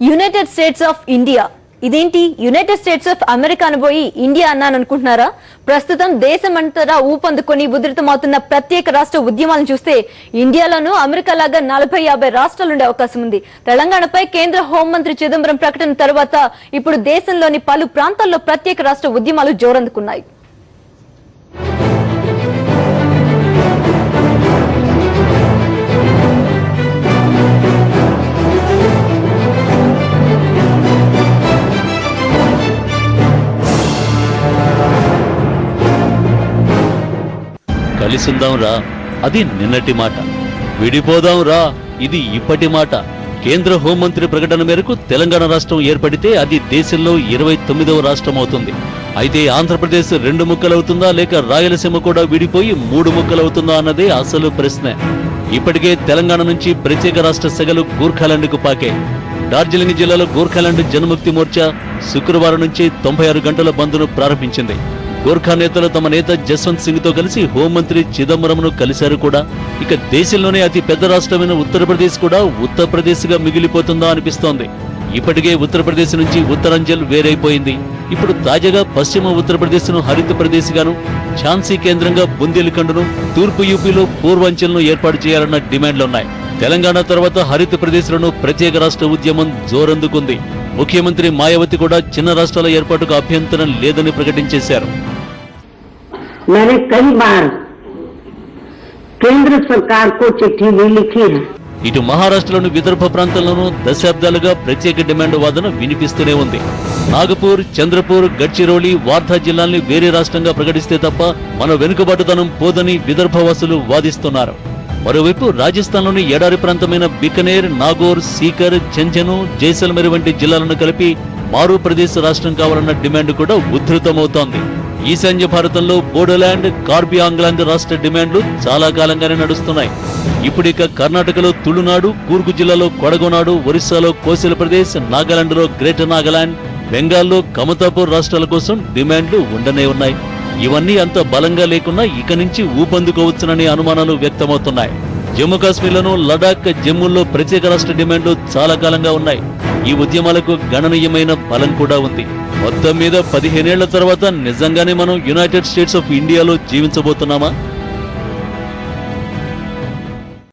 United States of India ఇదేంటి? United States of America అనుపోయి India అన్నాను అనుకుంటున్నారా ప్రస్తుతం దేశమంతటా ఊపందుకొని ఉధృతమవుతున్న ప్రత్యేక రాష్ట్ర ఉద్యమాలను చూస్తే ఇండియాలోనూ అమెరికా లాగా నలభై యాభై రాష్ట్రాలుండే అవకాశం ఉంది తెలంగాణపై కేంద్ర హోంమంత్రి చిదంబరం ప్రకటన తర్వాత ఇప్పుడు దేశంలోని పలు ప్రాంతాల్లో ప్రత్యేక రాష్ట్ర ఉద్యమాలు జోరందుకున్నాయి. కలిసుందాంరా అది నిన్నటి మాట. విడిపోదాంరా ఇది ఇప్పటి మాట. కేంద్ర హోంమంత్రి ప్రకటన మేరకు తెలంగాణ రాష్ట్రం ఏర్పడితే అది దేశంలో ఇరవై తొమ్మిదవ రాష్ట్రం అవుతుంది అయితే ఆంధ్రప్రదేశ్ రెండు ముక్కలవుతుందా లేక రాయలసీమ కూడా విడిపోయి మూడు ముక్కలవుతుందా అన్నదే అసలు ప్రశ్న. ఇప్పటికే తెలంగాణ నుంచి ప్రత్యేక రాష్ట్ర సెగలు గూర్ఖాలాండ్కు పాకే. డార్జిలింగ్ జిల్లాలో గూర్ఖాలాండ్ జనముక్తి మోర్చా శుక్రవారం నుంచి తొంభై ఆరు గంటల బంద్ను ప్రారంభించింది. గోర్ఖా నేతలు తమ నేత జస్వంత్ సింగ్తో కలిసి హోంమంత్రి చిదంబరంను కలిశారు కూడా. ఇక దేశంలోనే అతి పెద్ద రాష్ట్రమైన ఉత్తరప్రదేశ్ కూడా ఉత్తరప్రదేశ్గా మిగిలిపోతుందా అనిపిస్తోంది. ఇప్పటికే ఉత్తరప్రదేశ్ నుంచి ఉత్తరాంచల్ వేరైపోయింది. ఇప్పుడు తాజాగా పశ్చిమ ఉత్తరప్రదేశ్ను హరిత ప్రదేశ్ గాను ఝాన్సీ కేంద్రంగా బుందేల్ఖండ్ను తూర్పు యూపీలో పూర్వాంచల్ను ఏర్పాటు చేయాలన్న డిమాండ్లున్నాయి. తెలంగాణ తర్వాత హరిత ప్రదేశ్లను ప్రత్యేక రాష్ట్ర ఉద్యమం జోరందుకుంది. ముఖ్యమంత్రి మాయావతి కూడా చిన్న రాష్ట్రాల ఏర్పాటుకు అభ్యంతరం లేదని ప్రకటించేశారు. ఇటు మహారాష్ట్రలోని విదర్భ ప్రాంతంలోనూ దశాబ్దాలుగా ప్రత్యేక డిమాండ్ వాదన వినిపిస్తూనే ఉంది. నాగపూర్ చంద్రపూర్ గడ్చిరోలి వార్ధా జిల్లాల్ని వేరే రాష్ట్రంగా ప్రకటిస్తే తప్ప మన వెనుకబాటుతనం పోదని విదర్భవాసులు వాదిస్తున్నారు. మరోవైపు రాజస్థాన్లోని ఎడారి ప్రాంతమైన బికనేర్ నాగోర్ సీకర్ ఝంఝను జైసల్మేర్ వంటి జిల్లాలను కలిపి మారు ప్రదేశ్ రాష్ట్రం కావాలన్న డిమాండ్ కూడా ఉధృతమవుతోంది. ఈశాన్య భారతంలో బోడోలాండ్ కార్బీ ఆంగ్లాండ్ రాష్ట్ర డిమాండ్లు చాలా కాలంగానే నడుస్తున్నాయి. ఇప్పుడిక కర్ణాటకలో తుళునాడు కూర్గు జిల్లాలో కొడగొనాడు ఒరిస్సాలో కోసల ప్రదేశ్ నాగాలాండ్లో గ్రేటర్ నాగాలాండ్ బెంగాల్లో కమతాపూర్ రాష్ట్రాల కోసం డిమాండ్లు ఉండనే ఉన్నాయి. ఇవన్నీ అంత బలంగా లేకున్నా ఇక నుంచి ఊపందుకోవచ్చుననే అనుమానాలు వ్యక్తమవుతున్నాయి. జమ్మూ కాశ్మీర్లను లడాక్ జమ్మూల్లో ప్రత్యేక రాష్ట్ర డిమాండ్లు చాలా కాలంగా ఉన్నాయి. ఈ ఉద్యమాలకు గణనీయమైన బలం కూడా ఉంది. మొత్తం మీద పదిహేనేళ్ళ తర్వాత నిజంగానే మనం యునైటెడ్ స్టేట్స్ ఆఫ్ ఇండియాలో జీవించబోతున్నామా?